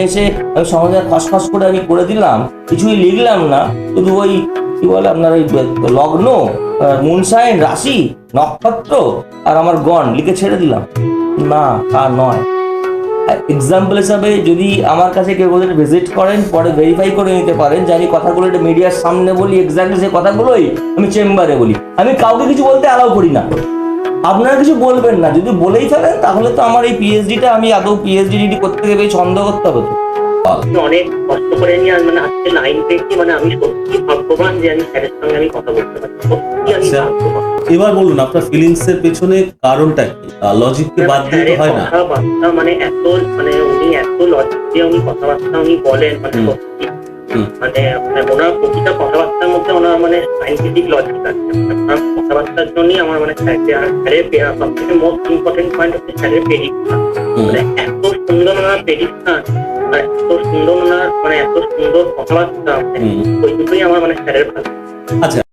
এসে আমি সমাজে খসখস করে আমি করে দিলাম। কিছুই লিখলাম না। শুধু ওই, কি বলে আপনার ওই, লগ্ন মুনসাইন, রাশি, নক্ষত্র আর আমার গণ লিখে ছেড়ে দিলাম। না, তা নয়। এক্সাম্পল হিসাবে যদি আমার কাছে কেউ কোথাও ভিজিট করেন, পরে ভেরিফাই করে নিতে পারেন যে আমি কথাগুলো এটা মিডিয়ার সামনে বলি এক্স্যাক্টলি সেই কথাগুলোই আমি চেম্বারে বলি। আমি কাউকে কিছু বলতে অ্যালাউ করি না। আপনারা কিছু বলবেন না। যদি বলেই ফেলেন তাহলে তো আমার এই পিএইচডিটা আমি আদৌ পিএইচডি ডিডি করতে গেলে সন্দেহ করতে হবে। অনেক কষ্ট করে নিয়ে মানে আজকে লাইন পেয়েছি মানে আমি সত্যি ভাগ্যবান যে আমি স্যারের সঙ্গে আমি কথা বলতে পারছি সত্যি আমি আচ্ছা। এবার বলুন আপনার ফিলিংস এর পেছনে কারণটা কি? লজিককে বাদ দিয়ে তো হয় না। কথাবার্তা মানে এত মানে উনি এত লজিক দিয়ে উনি কথাবার্তা উনি বলেন মানে সত্যি। মানে মানে ওনার প্রতিটা কথাবার্তার মধ্যে ওনার মানে সাইন্টিফিক লজিক আছে। কথাবার্তার জন্যই আমার মানে স্যারের সব থেকে মোস্ট ইম্পর্টেন্ট পয়েন্ট হচ্ছে স্যারের প্রেডিকশন মানে এত সুন্দর ওনার প্রেডিকশন আর এত সুন্দর ওনার মানে এত সুন্দর কথাবার্তা। মানে ওই দুটোই আমার মানে স্যারের ভালো। আচ্ছা।